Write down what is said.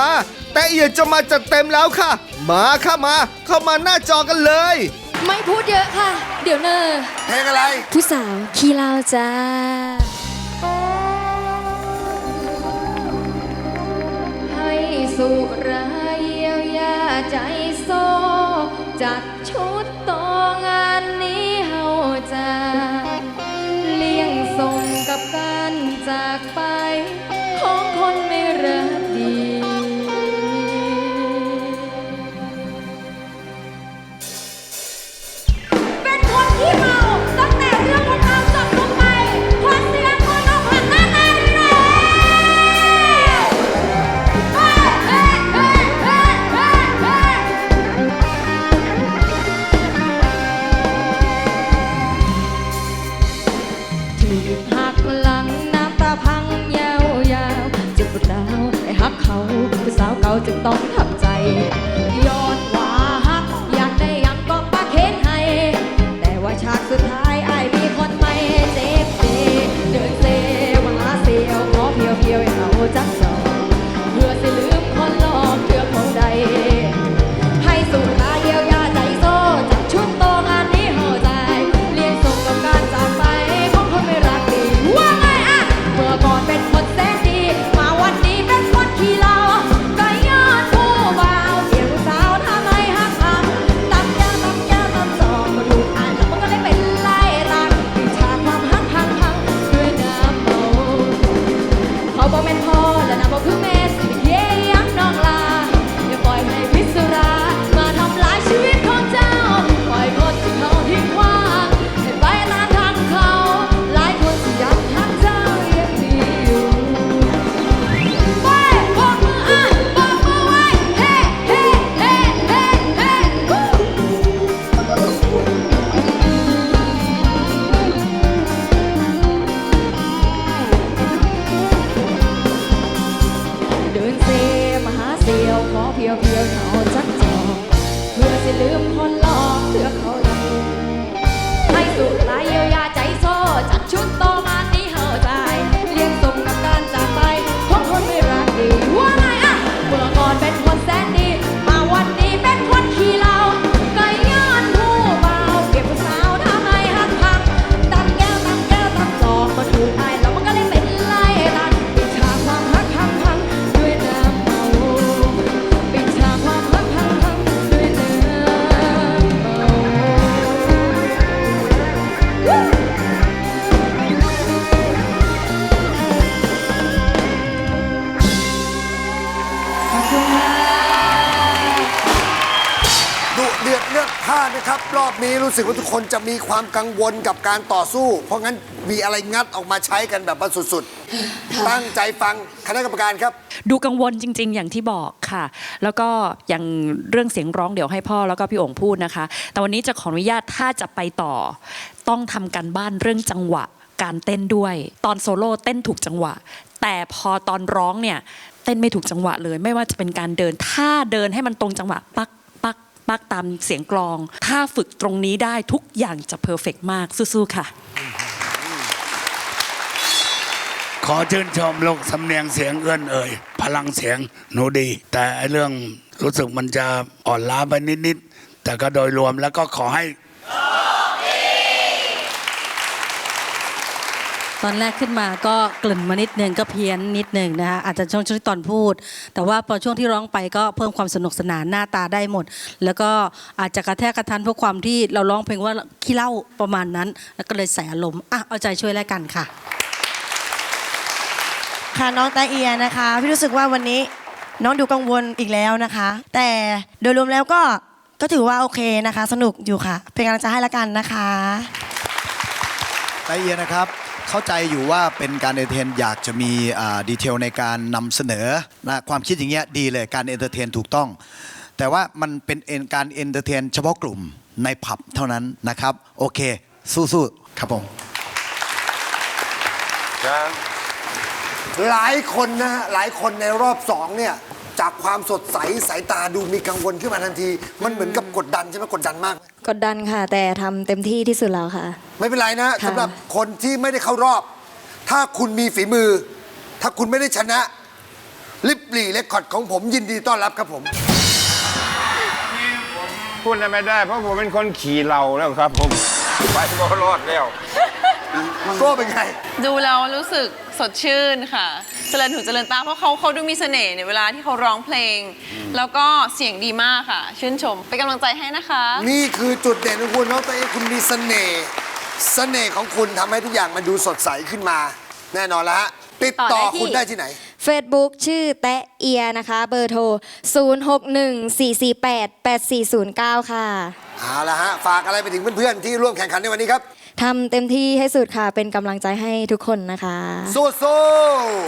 าแต่เอียจะมาจัดเต็มแล้วค่ะ มาค่ะมา เข้ามาหน้าจอกันเลย ไม่พูดเยอะค่ะ เดี๋ยวเนอเพลงอะไร ผู้สาวขี้เหล้าจ้า ให้สุราเยียวยาใจโซจัด ไม่หักหลังน้ำตาพังยาวยาวเจ็บปวดร้าวไอ้หักเขาผู้สาวเก่าจึงต้องทับใจยอม ซ่ เดือดเลือดพล่านนะครับรอบนี้รู้สึกว่าทุกคนจะมีความกังวลกับการต่อสู้ เพราะงั้นมีอะไรงัดออกมาใช้กันแบบว่าสุดๆ ตั้งใจฟังคณะกรรมการครับ ดูกังวลจริง ๆ อย่างที่บอกค่ะ แล้วก็อย่างเรื่องเสียงร้องเดี๋ยวให้พ่อแล้วก็พี่โองพูดนะคะ แต่วันนี้จะขออนุญาตถ้าจะไปต่อ ต้องทำการบ้านเรื่องจังหวะ การเต้นด้วย ตอนโซโล่เต้นถูกจังหวะ แต่พอตอนร้องเนี่ยเต้นไม่ถูกจังหวะเลย ไม่ว่าจะเป็นการเดินถ้าเดินให้มันตรงจังหวะปัก มากปักตามเสียงกลอง ถ้าฝึกตรงนี้ได้ทุกอย่างจะเพอร์เฟกมากสู้ๆค่ะ ขอชื่นชมลูกสำเนียงเสียงเอื้อนเอ่ย พลังเสียงหนูดี แต่ไอ้เรื่องรู้สึกมันจะอ่อนล้าไปนิด ๆ แต่ก็โดยรวมแล้วก็ขอให้ ตอนแรกขึ้นมาก็กลิ่นมานิดนึงก็เพี้ยนนิดนึงนะคะอาจจะช่วงช่วงที่ตอนพูด แต่ว่าพอช่วงที่ร้องไปก็เพิ่มความสนุกสนานหน้าตาได้หมด แล้วก็อาจจะกระแทกกระทันเพราะความที่เราร้องเพลงว่าขี้เหล้าประมาณนั้น แล้วก็เลยใส่อารมณ์อะเอาใจช่วยแล้วกันค่ะ ค่ะน้องตาเอียนะคะพี่รู้สึกว่าวันนี้น้องดูกังวลอีกแล้วนะคะ แต่โดยรวมแล้วก็ก็ถือว่าโอเคนะคะ สนุกอยู่ค่ะ เป็นกำลังใจให้ละกันนะคะไตเอียนะครับ เข้าใจอยู่ว่าเป็นการเอนเตอร์เทนอยากจะมีดีเทลในการนำเสนอนะความคิดอย่างเงี้ยดีเลยการเอนเตอร์เทนถูกต้อง แต่ว่ามันเป็นเอนการเอนเตอร์เทนเฉพาะกลุ่มในผับเท่านั้นนะครับ โอเค สู้ๆครับผมหลายคนนะฮะหลายคนในรอบสองเนี่ย จากความสดใสสายตาดูมีกังวลขึ้นมาทันที มันเหมือนกับกดดันใช่ไหมกดดันมากไหมกดดันค่ะ แต่ทำเต็มที่ที่สุดแล้วค่ะ ไม่เป็นไรนะค่ะ สำหรับคนที่ไม่ได้เข้ารอบ ถ้าคุณมีฝีมือ ถ้าคุณไม่ได้ชนะ ลิปลีเรคคอร์ดของผมยินดีต้อนรับครับผม พูดอะไรไม่ได้ เพราะผมเป็นคนขี่เหล่าแล้วครับผม ไปบ่รอดแล้ว โก้เป็นไง ดูแล้วรู้สึกสดชื่นค่ะ เจริญหูเจริญตาเพราะเขาเขาดูมีเสน่ห์ในเวลาที่เขาร้องเพลง แล้วก็เสียงดีมากค่ะ ชื่นชม เป็นกำลังใจให้นะคะ นี่คือจุดเด่นของคุณน้องตัวเองคุณมีเสน่ห์เสน่ห์ของคุณทำให้ทุกอย่างมันดูสดใสขึ้นมา แน่นอนแล้วฮะติดต่อคุณได้ที่ไหน Facebook ชื่อแตะเอียนะคะ เบอร์โทร 0614488409 ค่ะ เอาละฮะฝากอะไรไปถึงเพื่อนๆที่ร่วมแข่งขันในวันนี้ครับ ทำเต็มที่ให้สุดค่ะ เป็นกำลังใจให้ทุกคนนะคะ สู้ๆ